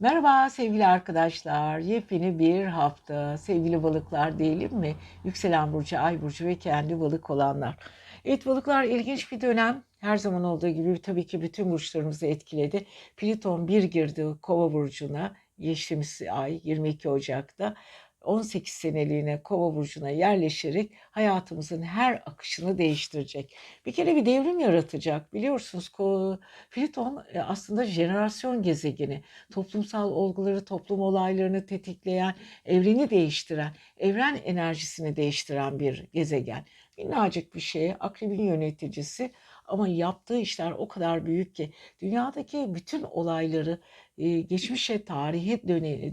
Merhaba sevgili arkadaşlar. Yepyeni bir hafta. Sevgili balıklar diyelim mi? Yükselen burcu, ay burcu ve kendi balık olanlar. Evet balıklar ilginç bir dönem. Her zaman olduğu gibi tabii ki bütün burçlarımızı etkiledi. Plüton bir girdi Kova burcuna geçtiğimiz ay 22 Ocak'ta. 18 seneliğine Kova burcuna yerleşerek hayatımızın her akışını değiştirecek. Bir kere bir devrim yaratacak. Biliyorsunuz Plüton e, aslında jenerasyon gezegeni. Toplumsal olguları, toplum olaylarını tetikleyen, evreni değiştiren, evren enerjisini değiştiren bir gezegen. Minnacık bir şey, akrebin yöneticisi ama yaptığı işler o kadar büyük ki dünyadaki bütün olayları, geçmişe, tarihe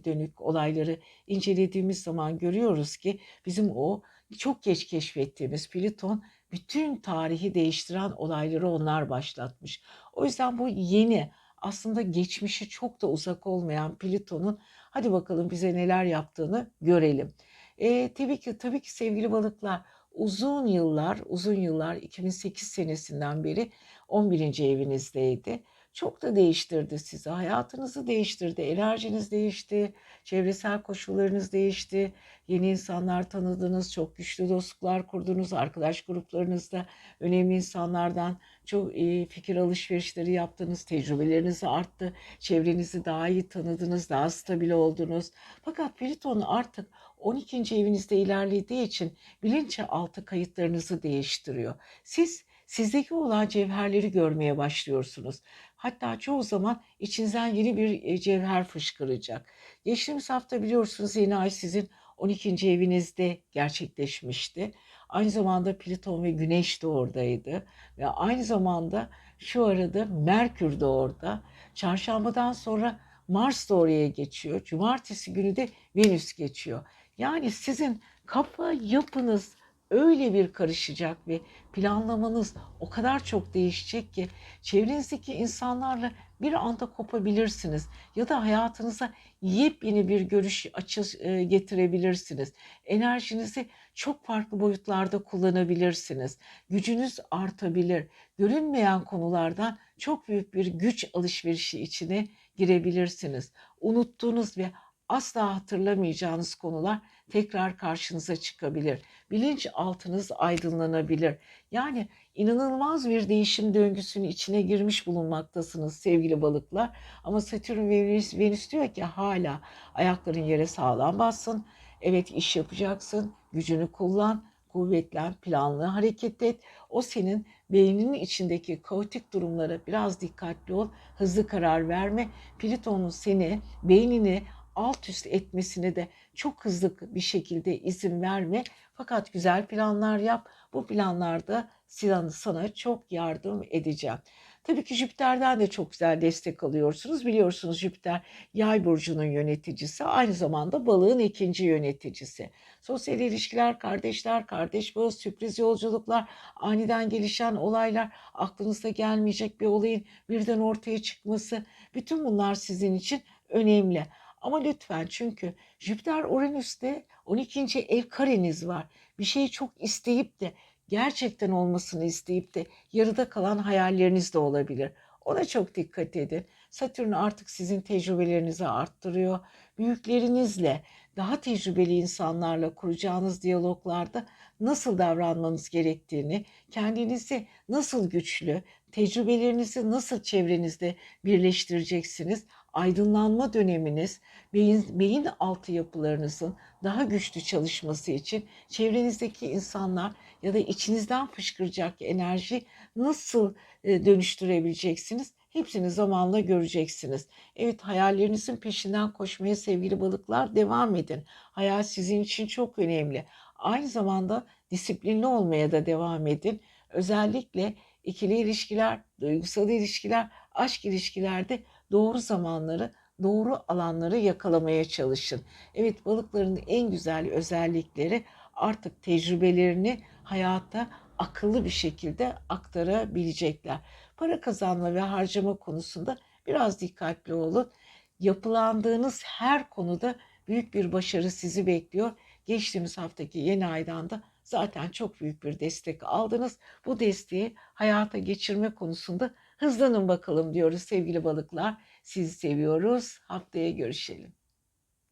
dönük olayları incelediğimiz zaman görüyoruz ki bizim o çok geç keşfettiğimiz Plüton bütün tarihi değiştiren olayları onlar başlatmış. O yüzden bu yeni aslında geçmişi çok da uzak olmayan Plüton'un hadi bakalım bize neler yaptığını görelim. E, tabii ki tabii ki sevgili balıklar uzun yıllar uzun yıllar 2008 senesinden beri 11. evinizdeydi. Çok da değiştirdi sizi. Hayatınızı değiştirdi. Enerjiniz değişti. Çevresel koşullarınız değişti. Yeni insanlar tanıdınız. Çok güçlü dostluklar kurdunuz. Arkadaş gruplarınızda önemli insanlardan çok iyi fikir alışverişleri yaptınız. Tecrübeleriniz arttı. Çevrenizi daha iyi tanıdınız. Daha stabil oldunuz. Fakat Plüton artık 12. evinizde ilerlediği için bilinçaltı kayıtlarınızı değiştiriyor. Siz sizdeki olan cevherleri görmeye başlıyorsunuz. Hatta çoğu zaman içinizden yeni bir e, cevher fışkıracak. Geçtiğimiz hafta biliyorsunuz yeni ay sizin 12. evinizde gerçekleşmişti. Aynı zamanda Plüton ve Güneş de oradaydı. Ve aynı zamanda şu arada Merkür de orada. Çarşambadan sonra Mars da oraya geçiyor. Cumartesi günü de Venüs geçiyor. Yani sizin kafa yapınız öyle bir karışacak ve planlamanız o kadar çok değişecek ki çevrenizdeki insanlarla bir anda kopabilirsiniz ya da hayatınıza yepyeni bir görüş açı e, getirebilirsiniz. Enerjinizi çok farklı boyutlarda kullanabilirsiniz. Gücünüz artabilir. Görünmeyen konulardan çok büyük bir güç alışverişi içine girebilirsiniz. Unuttuğunuz ve asla hatırlamayacağınız konular tekrar karşınıza çıkabilir. Bilinç altınız aydınlanabilir. Yani inanılmaz bir değişim döngüsünün içine girmiş bulunmaktasınız sevgili balıklar. Ama Satürn ve Venüs, Venüs diyor ki hala ayakların yere sağlam bassın. Evet iş yapacaksın, gücünü kullan, kuvvetlen, planlı hareket et. O senin beyninin içindeki kaotik durumlara biraz dikkatli ol, hızlı karar verme. Plüton'un seni, beynini alt üst etmesine de çok hızlı bir şekilde izin verme. Fakat güzel planlar yap. Bu planlarda sana, sana çok yardım edeceğim. Tabii ki Jüpiter'den de çok güzel destek alıyorsunuz. Biliyorsunuz Jüpiter yay burcunun yöneticisi. Aynı zamanda balığın ikinci yöneticisi. Sosyal ilişkiler, kardeşler, kardeş bağı, sürpriz yolculuklar, aniden gelişen olaylar, aklınızda gelmeyecek bir olayın birden ortaya çıkması. Bütün bunlar sizin için önemli. Ama lütfen çünkü Jüpiter Uranüs'te 12. ev kareniz var. Bir şeyi çok isteyip de gerçekten olmasını isteyip de yarıda kalan hayalleriniz de olabilir. Ona çok dikkat edin. Satürn artık sizin tecrübelerinizi arttırıyor. Büyüklerinizle, daha tecrübeli insanlarla kuracağınız diyaloglarda nasıl davranmanız gerektiğini, kendinizi nasıl güçlü, tecrübelerinizi nasıl çevrenizde birleştireceksiniz, aydınlanma döneminiz, beyin, beyin altı yapılarınızın daha güçlü çalışması için çevrenizdeki insanlar ya da içinizden fışkıracak enerji nasıl e, dönüştürebileceksiniz? Hepsini zamanla göreceksiniz. Evet hayallerinizin peşinden koşmaya sevgili balıklar devam edin. Hayal sizin için çok önemli. Aynı zamanda disiplinli olmaya da devam edin. Özellikle ikili ilişkiler, duygusal ilişkiler, aşk ilişkilerde doğru zamanları, doğru alanları yakalamaya çalışın. Evet balıkların en güzel özellikleri artık tecrübelerini hayata akıllı bir şekilde aktarabilecekler. Para kazanma ve harcama konusunda biraz dikkatli olun. Yapılandığınız her konuda büyük bir başarı sizi bekliyor. Geçtiğimiz haftaki yeni aydan da zaten çok büyük bir destek aldınız. Bu desteği hayata geçirme konusunda hızlanın bakalım diyoruz sevgili balıklar. Sizi seviyoruz. Haftaya görüşelim.